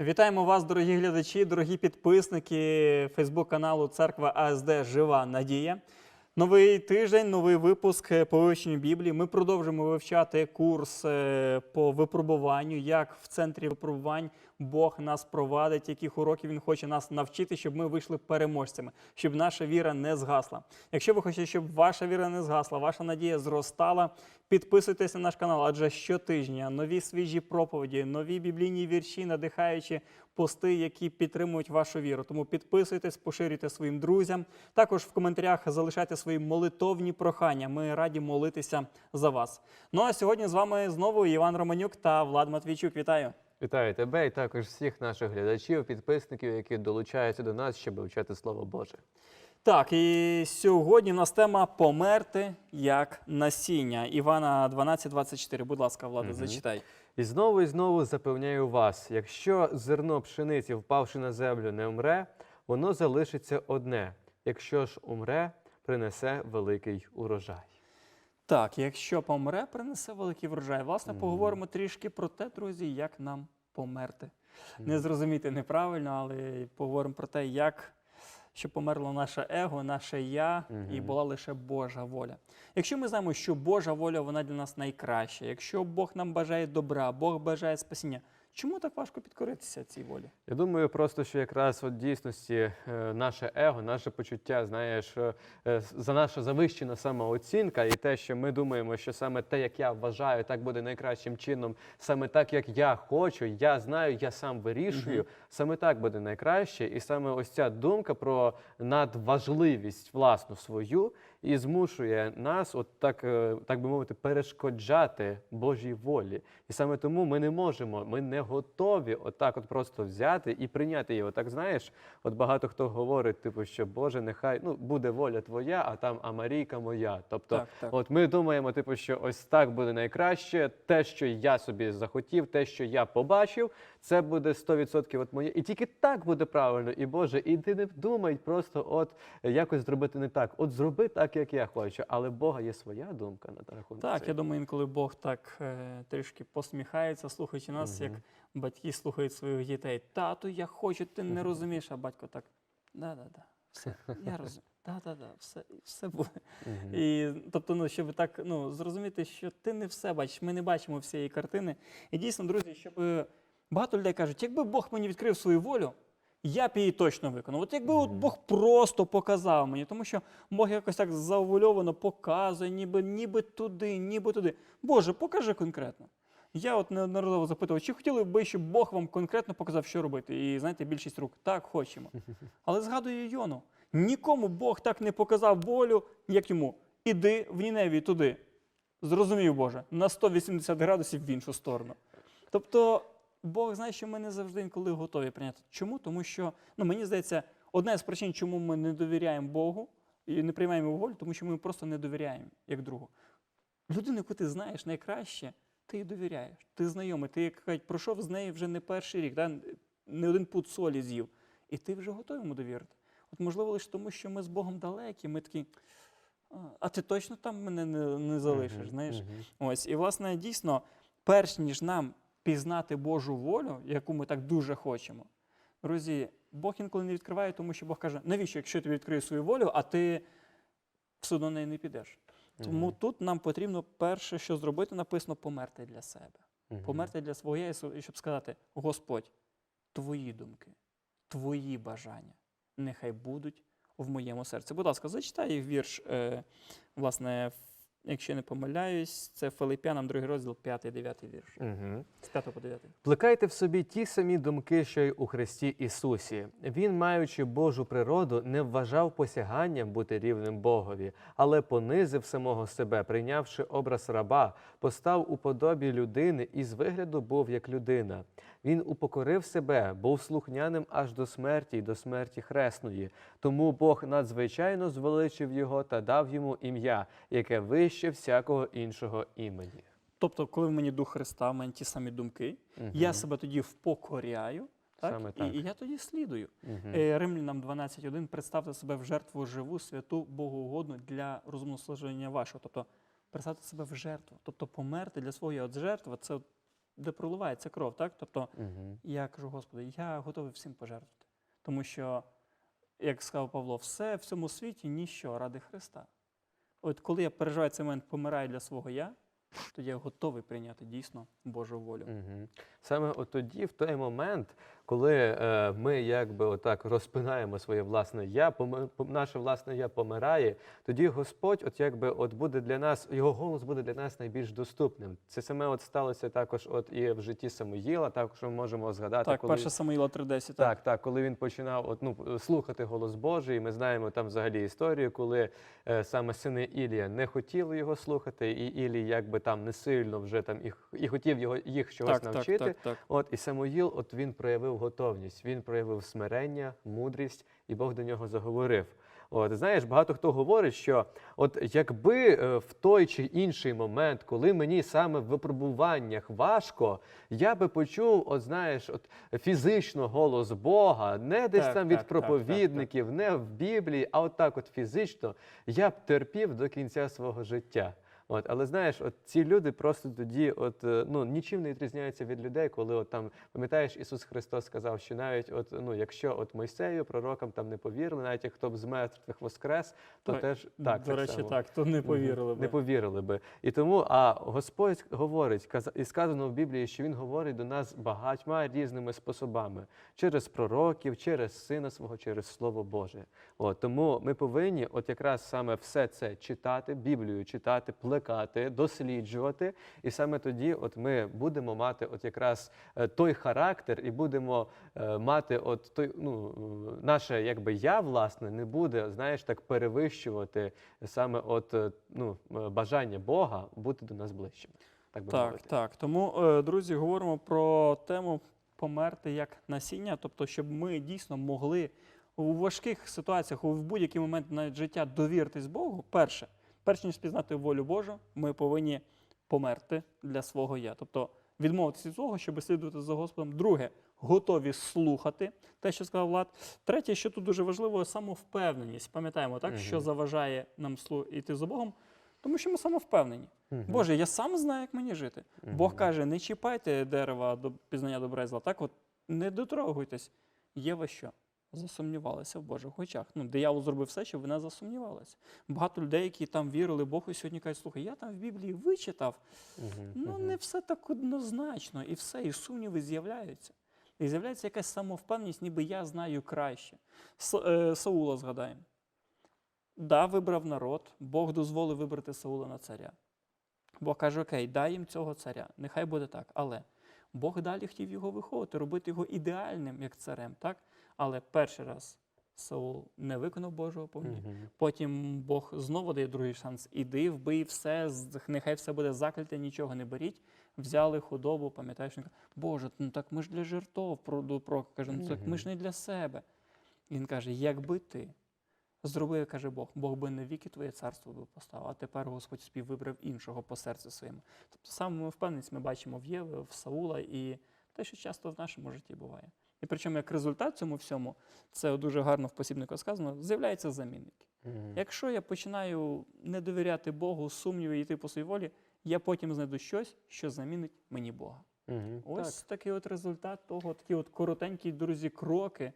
Вітаємо вас, дорогі глядачі, дорогі підписники Фейсбук-каналу Церква АСД Жива Надія. Новий тиждень, новий випуск по вивченню Біблії. Ми продовжимо вивчати курс е, по випробуванню, як в центрі випробувань Бог нас провадить, яких уроків Він хоче нас навчити, щоб ми вийшли переможцями, щоб наша віра не згасла. Якщо ви хочете, щоб ваша віра не згасла, ваша надія зростала, підписуйтесь на наш канал, адже щотижня нові свіжі проповіді, нові біблійні вірші, надихаючі пости, які підтримують вашу віру. Тому підписуйтесь, поширюйте своїм друзям. Також в коментарях залишайте свої молитовні прохання. Ми раді молитися за вас. Ну а сьогодні з вами знову Іван Романюк та Влад Матвійчук. Вітаю! Вітаю тебе і також всіх наших глядачів, підписників, які долучаються до нас, щоб вивчати Слово Боже. Так, і сьогодні в нас тема померти як насіння. Івана 12.24. Будь ласка, Влада, зачитай. І знову і знову запевняю вас: якщо зерно пшениці, впавши на землю, не умре, воно залишиться одне. Якщо ж умре, принесе великий урожай. Так, якщо помре, принесе великий врожай. Власне, поговоримо трішки про те, друзі, як нам померти. Не зрозуміти неправильно, але поговоримо про те, як щоб померло наше его, наше я, і була лише Божа воля. Якщо ми знаємо, що Божа воля вона для нас найкраща, якщо Бог нам бажає добра, Бог бажає спасіння, чому так важко підкоритися цій волі? Я думаю, просто що якраз от дійсності е, наше его, наше почуття, знаєш, е, е, за наша завищена самооцінка, і те, що ми думаємо, що саме те, як я вважаю, так буде найкращим чином, саме так, як я хочу, я знаю, я сам вирішую, саме так буде найкраще. І саме ось ця думка про надважливість власну свою і змушує нас, от так, е, так би мовити, перешкоджати Божій волі. І саме тому ми не можемо, ми не готові отак от просто взяти і прийняти його. Так знаєш, от багато хто говорить, типу, що Боже, нехай ну буде воля твоя, а там а Марійка моя. Тобто, Так, так. от ми думаємо, типу, що ось так буде найкраще. Те, що я собі захотів, те, що я побачив, це буде 100% от моє. І тільки так буде правильно. І Боже, і ти не думай просто от якось зробити не так. От зроби так, як я хочу. Але Бога є своя думка на рахунок. Так, цього. я думаю, інколи Бог так е, трішки посміхається, слухаючи нас, як батьки слухають своїх дітей. Тату, я хочу, ти не розумієш, а батько так. Да-да-да, все, я розумію. Да-да-да, все, все буде. Мгм. І тобто, ну, щоб так ну, зрозуміти, що ти не все бачиш, ми не бачимо всієї картини. І дійсно, друзі, щоб багато людей кажуть, якби Бог мені відкрив свою волю, я б її точно виконав. От якби от Бог просто показав мені, тому що Бог якось так завуальовано показує, ніби, ніби туди, ніби туди. Боже, покажи конкретно. Я от неодноразово запитував, чи хотіли б щоб Бог вам конкретно показав, що робити? І знаєте, більшість рук так хочемо. Але згадую Йону. Нікому Бог так не показав волю, як йому. Іди в Ніневі туди. Зрозумів Боже, на 180 градусів в іншу сторону. Тобто, Бог знає, що ми не завжди інколи готові прийняти. Чому? Тому що, ну мені здається, одна з причин, чому ми не довіряємо Богу і не приймаємо його волю, тому що ми просто не довіряємо як другу. Людину, яку ти знаєш найкраще, ти їй довіряєш. Ти знайомий, ти як пройшов з нею вже не перший рік, да? не один пут солі з'їв. І ти вже готовий йому довірити. От можливо, лише тому, що ми з Богом далекі, ми такі. «А, ти точно там мене не, не залишиш, знаєш? Ось, і власне дійсно, перш ніж нам пізнати Божу волю, яку ми так дуже хочемо, друзі, Бог інколи не відкриває, тому що Бог каже, навіщо, якщо я тобі відкрию свою волю, а ти все одно неї не підеш. Тому Мгм. тут нам потрібно перше, що зробити, написано померти для себе. Мгм. Померти для і щоб сказати: Господь, твої думки, твої бажання нехай будуть в моєму серці. Будь ласка, зачитай вірш, е, власне, в- якщо не помиляюсь, це Филип'янам, другий розділ, 5-9 вірш. Мгм. З 5 по 9. Плекайте в собі ті самі думки, що й у Христі Ісусі. Він, маючи Божу природу, не вважав посяганням бути рівним Богові, але понизив самого себе, прийнявши образ раба, постав у подобі людини і з вигляду був як людина. Він упокорив себе, був слухняним аж до смерті й до смерті хресної. Тому Бог надзвичайно звеличив його та дав йому ім'я, яке вище всякого іншого імені. Тобто, коли в мені дух Христа, в мене ті самі думки, я себе тоді впокоряю, так? Саме І, так. і я тоді слідую. Е, Римлянам 12.1 представте себе в жертву живу, святу, Богоугодну для розумного служення вашого. Тобто представте себе в жертву. Тобто померти для свого я. От жертва це де проливається кров, так? Тобто Угу. я кажу, Господи, я готовий всім пожертвувати. Тому що, як сказав Павло, все в цьому світі ніщо ради Христа. От коли я переживаю цей момент, помираю для свого я, то я готовий прийняти дійсно Божу волю. Угу. Саме от тоді, в той момент, коли е, ми якби отак розпинаємо своє власне я, наше власне я помирає, тоді Господь, от якби от буде для нас, його голос буде для нас найбільш доступним. Це саме от сталося також, от і в житті Самуїла. Також ми можемо згадати, Так, коли 1 Самуїла 3.10. Так. так, так, коли він починав от, ну, слухати голос Божий, ми знаємо там взагалі історію, коли е, саме сини Ілія не хотіли його слухати, і Ілій якби там не сильно вже там і, і хотів його їх чогось Так, так, навчити. так, так. От і Самуїл, от він проявив готовність, він проявив смирення, мудрість, і Бог до нього заговорив. От знаєш, багато хто говорить, що от якби е, в той чи інший момент, коли мені саме в випробуваннях важко, я би почув, от знаєш, от фізично голос Бога, не десь Так, там від так, так, так, проповідників, не в Біблії, а от так, от фізично, я б терпів до кінця свого життя. От, але знаєш, от ці люди просто тоді, от е, ну нічим не відрізняються від людей, коли от там пам'ятаєш, Ісус Христос сказав, що навіть от ну, якщо от Мойсею, пророкам там не повірили, навіть як хто б з мертвих воскрес, то Так, теж так До так речі, само. так, то не повірили Не повірили би. І тому, а Господь говорить, і сказано в Біблії, що Він говорить до нас багатьма різними способами: через пророків, через сина свого, через Слово Боже. От, тому ми повинні, от якраз саме все це читати, Біблію читати, плекати, досліджувати. І саме тоді, от ми будемо мати от якраз е, той характер, і будемо е, мати от той, ну, наше якби я, власне, не буде, знаєш, так перевищувати саме от е, ну, бажання Бога бути до нас ближчим. Так би Так, мовити. так. Тому, друзі, говоримо про тему померти як насіння, тобто, щоб ми дійсно могли у важких ситуаціях, у- будь-який момент навіть життя довіритись Богу. Перше, перш ніж пізнати волю Божу, ми повинні померти для свого я. Тобто відмовитися від того, щоб слідувати за Господом. Друге, готові слухати те, що сказав Влад. Третє, що тут дуже важливо, самовпевненість. Пам'ятаємо, так, що заважає нам слу- йти за Богом, тому що ми самовпевнені. Мгм. Боже, я сам знаю, як мені жити. Бог каже: не чіпайте дерева до пізнання добра і зла. Так, от не дотрогуйтесь. Єва що? Засумнівалася в Божих очах. Ну, диявол зробив все, щоб вона засумнівалася. Багато людей, які там вірили Богу, сьогодні кажуть, слухай, я там в Біблії вичитав. Ну, не все так однозначно, і все, і сумніви з'являються. І з'являється якась самовпевненість, ніби я знаю краще. С, е, Саула згадаємо. Да, вибрав народ, Бог дозволив вибрати Саула на царя. Бог каже: Окей, дай їм цього царя, нехай буде так. Але Бог далі хотів його виховувати, робити його ідеальним як царем, так? Але перший раз Саул не виконав Божого повні. Мгм. Потім Бог знову дає другий шанс. Іди, вбий все, нехай все буде закляте, нічого не беріть. Взяли худобу, пам'ятаєш, він каже, Боже, ну так ми ж для жертов каже, ну так ми ж не для себе. Він каже, якби ти зробив, каже Бог, Бог би на віки твоє царство би поставив, а тепер Господь собі вибрав іншого по серцю своєму. Тобто саме впевненість ми бачимо в Єви, в Саула і те, що часто в нашому житті буває. І причому як результат цьому всьому, це дуже гарно в посібнику сказано, з'являються замінники. Мгм. Якщо я починаю не довіряти Богу, сумніви йти по своїй волі, я потім знайду щось, що замінить мені Бога. Мгм. Ось такий от результат того, такі от коротенькі, друзі, кроки,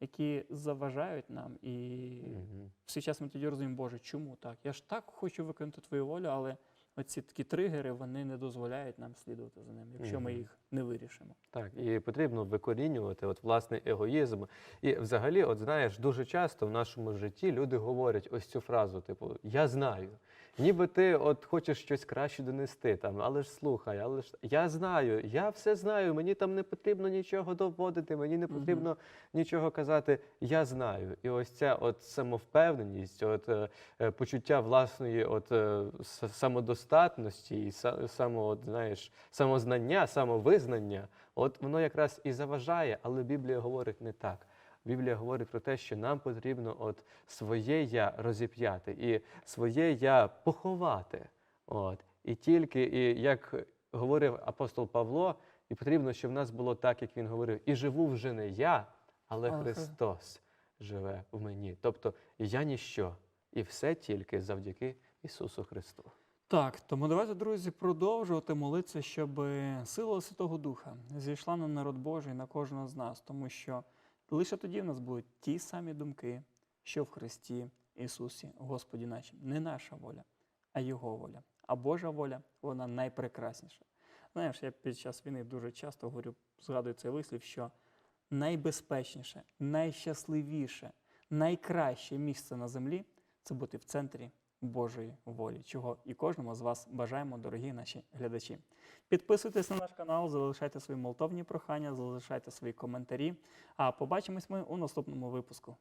які заважають нам. І Так. Мгм. всі час ми тоді розуміємо, Боже, чому так? Я ж так хочу виконати твою волю, але оці такі тригери вони не дозволяють нам слідувати за ним, якщо ми їх не вирішимо. Так, і потрібно викорінювати от власний егоїзм. І взагалі, от знаєш, дуже часто в нашому житті люди говорять ось цю фразу: типу, я знаю. Ніби ти от хочеш щось краще донести, там, але ж слухай, але ж я знаю, я все знаю, мені там не потрібно нічого доводити, мені не потрібно нічого казати. Я знаю. І ось ця от самовпевненість, от е, е, почуття власної от е, самодостатності і са- само, от, знаєш, самознання, самовизнання, от воно якраз і заважає, але Біблія говорить не так. Біблія говорить про те, що нам потрібно от своє я розіп'яти і своє я поховати. От. І тільки, і як говорив апостол Павло, і потрібно, щоб в нас було так, як він говорив, і живу вже не я, але Хри- Христос живе в мені. Тобто я ніщо, і все тільки завдяки Ісусу Христу. Так, тому давайте, друзі, продовжувати молитися, щоб сила Святого Духа зійшла на народ Божий, на кожного з нас, тому що лише тоді в нас будуть ті самі думки, що в Христі Ісусі, Господі нашим. Не наша воля, а Його воля. А Божа воля, вона найпрекрасніша. Знаєш, я під час війни дуже часто говорю, згадую цей вислів, що найбезпечніше, найщасливіше, найкраще місце на землі це бути в центрі Божої волі, чого і кожному з вас бажаємо, дорогі наші глядачі. Підписуйтесь на наш канал, залишайте свої молтовні прохання, залишайте свої коментарі. А побачимось ми у наступному випуску.